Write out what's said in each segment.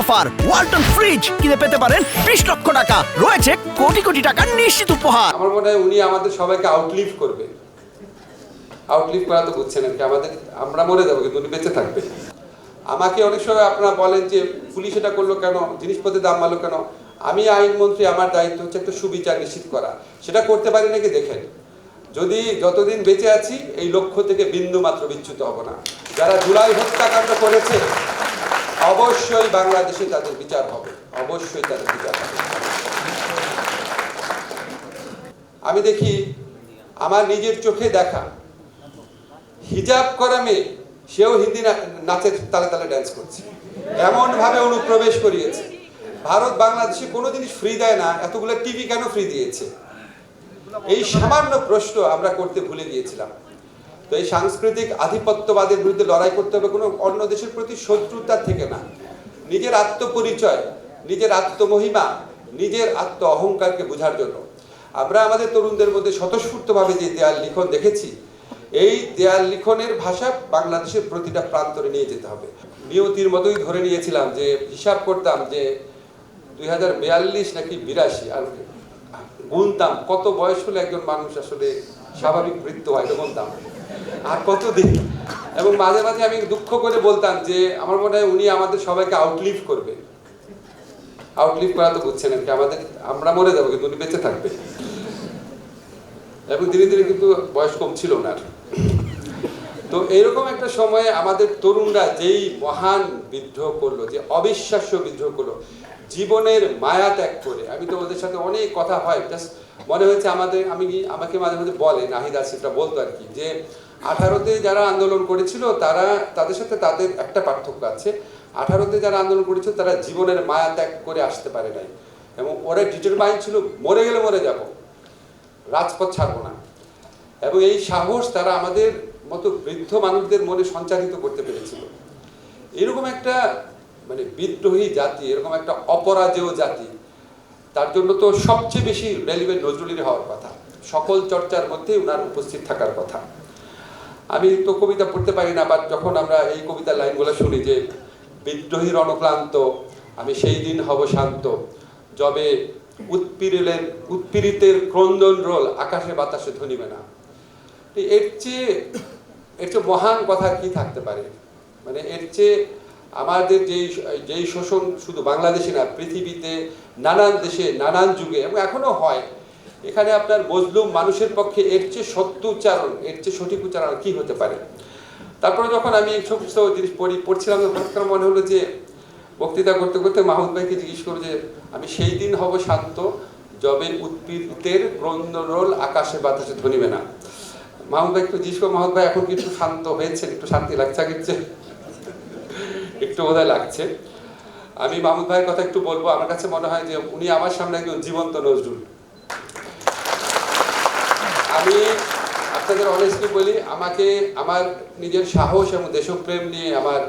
Offer. Walton fridge কিনে পেতে পারেন বিশ লক্ষ টাকা। রয়েছে কোটি কোটি টাকার নিশ্চিত উপহার। আমার মনে হয় উনি আমাদের সবাইকে আউটলিভ করবে। আউটলিভ করা তো বুঝছেন কি, আমাদের আমরা মরে যাব, কিন্তু উনি বেঁচে থাকবে। আমাকে অনেক সময় আপনারা বলেন যে, পুলিশ এটা করল কেন? জিনিসপত্রের দাম বাড়লো কেন? আমি আইনমন্ত্রী, আমার দায়িত্ব হচ্ছে একটা সুবিচার নিশ্চিত করা। সেটা করতে পারি নাকি দেখেন। যদি যতদিন বেঁচে আছি, এই লক্ষ্য থেকে বিন্দু মাত্র বিচ্যুত হব না। যারা জুলাই হত্যাকাণ্ড করেছে অবশ্যই বাংলাদেশে তাদের বিচার হবে। অবশ্যই তাদের বিচার হবে। আমি দেখি আমার নিজের চোখে দেখা হিজাব করা মেয়ে, সেও হিন্দি নাচের তালে তালে ড্যান্স করছে। এমন ভাবে অনুপ্রবেশ করিয়েছে। ভারত বাংলাদেশে কোনো জিনিস ফ্রি দেয় না, এতগুলো টিভি কেন ফ্রি দিয়েছে? এই সামান্য প্রশ্ন আমরা করতে ভুলে গিয়েছিলাম। তো এই সাংস্কৃতিক আধিপত্যবাদের বিরুদ্ধে লড়াই করতে হবে, কোনো অন্য দেশের প্রতি শত্রুতা থেকে না। নিজের আত্মপরিচয়, নিজের আত্মমহিমা, নিজের আত্ম অহংকারকে বোঝার জন্য। আমরা আমাদের তরুণদের মধ্যে স্বতঃস্ফূর্তভাবে যে দেয়াল লিখন দেখেছি, এই দেয়াল লিখনের ভাষা বাংলাদেশের প্রতিটা প্রান্তরে নিয়ে যেতে হবে। নিয়তির মতোই ধরে নিয়েছিলাম যে, হিসাব করতাম যে, দুই হাজার বিয়াল্লিশ নাকি বিরাশি, আর গুনতাম কত বয়স হলে একজন মানুষ আসলে স্বাভাবিক মৃত্যু হয় গুনতাম। আর কতদিন? এবং মাঝে মাঝে আমি দুঃখ করে বলতাম যে, আমার মনে হয় উনি আমাদের সবাইকে আউটলিভ করবে। আউটলিভ করা তো বুঝছেন আর কি, আমাদের আমরা মরে যাব, কিন্তু উনি বেঁচে থাকবে। এবং ধীরে ধীরে কিন্তু বয়স কম ছিল ওনার। তো এইরকম একটা সময়ে আমাদের তরুণরা যেই মহান বিদ্রোহ করল, যে অবিশ্বাস্য বিদ্রোহ করল, জীবনের মায়া ত্যাগ করে, আমি তো ওদের সাথে অনেক কথা হয় জাস্ট মনে হয়েছে আমাদের, আমি আমাকে মাঝে মাঝে বলে, নাহিদ আসিফরা বলতো আর কি, যে আঠারোতে যারা আন্দোলন করেছিল, তারা, তাদের সাথে তাদের একটা পার্থক্য আছে। আঠারোতে যারা আন্দোলন করেছিল, তারা জীবনের মায়া ত্যাগ করে আসতে পারে নাই। এবং ওরা ডিটেল ডিটারমাইন ছিল, মরে গেলে মরে যাব, রাজপথ ছাড়বো না। এবং এই সাহস তারা আমাদের মতো বৃদ্ধ মানুষদের মনে সঞ্চারিত করতে পেরেছিল। এরকম একটা মানে বিদ্রোহী জাতি, এরকম একটা অপরাজেয় জাতি তার জন্য তো সবচেয়ে বেশি রেলিভেন্ট নজরুলের হওয়ার কথা। সকল চর্চার মধ্যে ওনার উপস্থিত থাকার কথা। আমি তো কবিতা পড়তে পারি না বাট যখন আমরা এই কবিতার লাইনগুলো শুনি যে বিদ্রোহীর অনক্লান্ত আমি সেই দিন হব শান্ত। যবে উৎপীড়িলের উৎপীড়িতের ক্রন্দন রোল, আকাশে বাতাসে ধনিবে না। এর চেয়ে এর চেয়ে মহান কথা কি থাকতে পারে? মানে এর চেয়ে আমাদের যেই যেই শোষণ শুধু বাংলাদেশে না, পৃথিবীতে নানান দেশে, নানান যুগে, এবং এখনও হয়। এখানে আপনার মজলুম মানুষের পক্ষে এর চেয়ে সত্য উচ্চারণ, এর চেয়ে সঠিক উচ্চারণ কি হতে পারে? তারপরে যখন আমি এই সমস্ত জিনিস পড়ি, পড়ছিলাম, তখন মনে হলো যে, বক্তৃতা করতে করতে মাহমুদ ভাইকে জিজ্ঞেস করো যে, আমি সেই দিন হব শান্ত, যবে উৎপীড়িতের ক্রন্দরোল আকাশে বাতাসে ধনিবে না। মাহমুদ ভাই একটু জিজ্ঞেস করো মাহমুদ ভাই, এখন কি একটু শান্ত হয়েছে একটু শান্তি লাগছে আগের একটু বোধহয় লাগছে। আমি মাহমুদ ভাইয়ের কথা একটু বলব, আমার কাছে মনে হয় যে উনি আমার সামনে একজন জীবন্ত নজরুল। আমি আপনাদের অনেস্টলি বলি, আমাকে, আমার নিজের সাহস এবং দেশপ্রেম নিয়ে আমার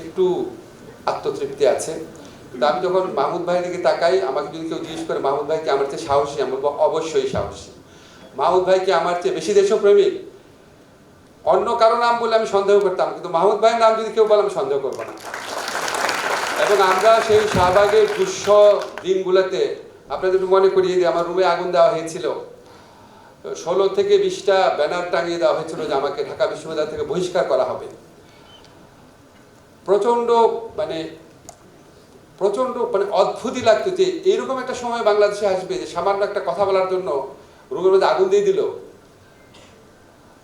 একটু আত্মতৃপ্তি আছে। কিন্তু আমি যখন মাহমুদ ভাইয়ের দিকে তাকাই, আমাকে যদি কেউ জিজ্ঞেস করে, মাহমুদ ভাইকে আমার চেয়ে সাহসী? আমি বলব, অবশ্যই সাহসী। মাহমুদ ভাই কি আমার চেয়ে বেশি দেশপ্রেমিক? অন্য কারও নাম বলে আমি সন্দেহ করতাম, কিন্তু মাহমুদ ভাইয়ের নাম যদি কেউ বলে, আমি সন্দেহ করব না। এবং আমরা সেই শাহবাগের দুঃস দিনগুলোতে, আপনাদের একটু মনে করিয়ে দিই, আমার রুমে আগুন দেওয়া হয়েছিল। ষোলো থেকে বিশটা ব্যানার টাঙিয়ে দেওয়া হয়েছিল যে আমাকে ঢাকা বিশ্ববিদ্যালয় থেকে বহিষ্কার করা হবে। প্রচণ্ড মানে প্রচণ্ড মানে অদ্ভুতই লাগতো যে এইরকম একটা সময় বাংলাদেশে আসবে, যে সামান্য একটা কথা বলার জন্য রুমের মধ্যে আগুন দিয়ে দিল।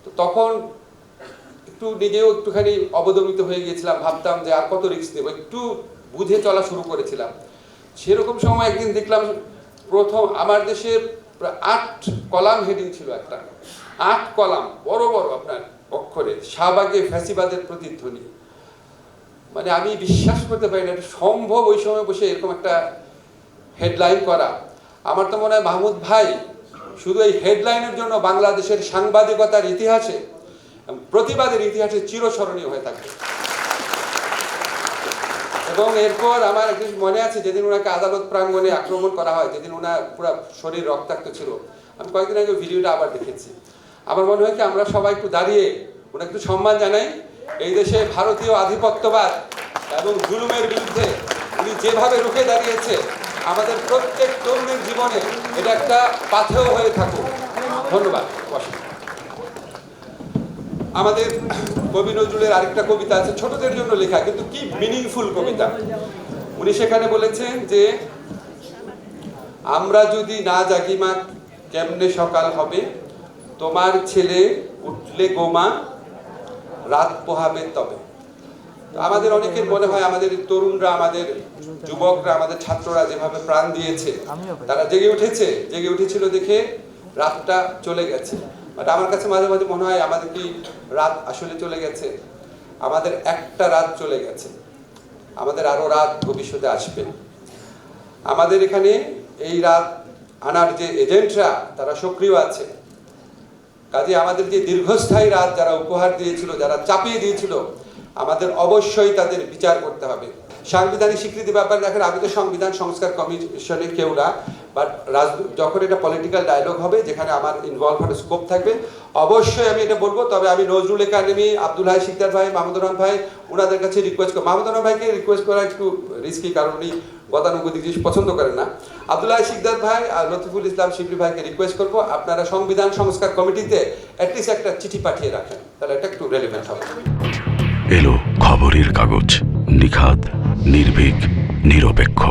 তো তখন একটু নিজেও একটুখানি অবদমিত হয়ে গিয়েছিলাম, ভাবতাম যে আর কত রিক্স নেব একটু বুঝে চলা শুরু করেছিলাম। সেরকম সময় একদিন দেখলাম প্রথম আমার দেশে আট কলাম হেডিং ছিল একটা। আট কলাম, বড় বড় আপনার অক্ষরে, শাহবাগে ফ্যাসিবাদের প্রতিধ্বনি। মানে আমি বিশ্বাস করতে পারি না সম্ভব ওই সময় বসে এরকম একটা হেডলাইন করা। আমার তো মনে হয় মাহমুদ ভাই শুধু এই হেডলাইনের জন্য বাংলাদেশের সাংবাদিকতার ইতিহাসে প্রতিবাদের ইতিহাসে চিরস্মরণীয় হয়ে থাকবে। এবং এরপর আমার একদিন মনে আছে, যেদিন ওনাকে আদালত প্রাঙ্গণে আক্রমণ করা হয়, যেদিন ওনার পুরো শরীর রক্তাক্ত ছিল, আমি কয়েকদিন আগে ভিডিওটা আবার দেখেছি। আমার মনে হয় কি, আমরা সবাই একটু দাঁড়িয়ে ওনাকে একটু সম্মান জানাই। এই দেশে ভারতীয় আধিপত্যবাদ এবং জুলুমের বিরুদ্ধে উনি যেভাবে রুখে দাঁড়িয়েছে, আমাদের প্রত্যেক তরুণের জীবনে এটা একটা পাথেয় হয়ে থাকুক। ধন্যবাদ। আমাদের কবি নজরুলের আরেকটা কবিতা আছে ছোটদের জন্য লেখা কিন্তু কি মিনিংফুল কবিতা। উনি সেখানে বলেছেন যে আমরা যদি না জাগি মা কেমনে সকাল হবে? তোমার ছেলে উঠলে গোমা রাত পোহাবে তবে। আমাদের অনেকের মনে হয় আমাদের তরুণরা আমাদের যুবকরা আমাদের ছাত্ররা যেভাবে প্রাণ দিয়েছে তারা জেগে উঠেছে জেগে উঠেছিল দেখে রাতটা চলে গেছে। বাট আমার কাছে মাঝে মাঝে মনে হয় আমাদের কি রাত আসলে চলে গেছে? আমাদের একটা রাত চলে গেছে। আমাদের আরও রাত ভবিষ্যতে আসবে। আমাদের এখানে এই রাত আনার যে এজেন্টরা, তারা সক্রিয় আছে। কাজে আমাদের যে দীর্ঘস্থায়ী রাত যারা উপহার দিয়েছিল, যারা চাপিয়ে দিয়েছিল, আমাদের অবশ্যই তাদের বিচার করতে হবে। সাংবিধানিক স্বীকৃতি ব্যাপারে দেখেন, আমি তো সংবিধান সংস্কার কমিশনে কেউ না। বাট যখন এটা পলিটিক্যাল ডায়লগ হবে, যেখানে আমার ইনভলভ হওয়ার স্কোপ থাকবে, অবশ্যই আমি এটা বলব। তবে আমি নজরুল একাডেমি, আব্দুল হাই শিকদার ভাই মাহমুদুর রহমান ভাই ওনাদের কাছে রিকোয়েস্ট করি মাহমুদুর রহমান ভাইকে রিকোয়েস্ট করা একটু রিস্কি কারণ উনি গতানুগতিক জিনিস পছন্দ করেন না। আব্দুল্লাহ শিকদার ভাই আর লতিফুল ইসলাম শিবলি ভাইকে রিকোয়েস্ট করব, আপনারা সংবিধান সংস্কার কমিটিতে অ্যাটলিস্ট একটা চিঠি পাঠিয়ে রাখেন। তাহলে এটা একটু রেলিভেন্ট হবে। এলো খবরের কাগজ নিখাত নির্ভীক, নিরপেক্ষ।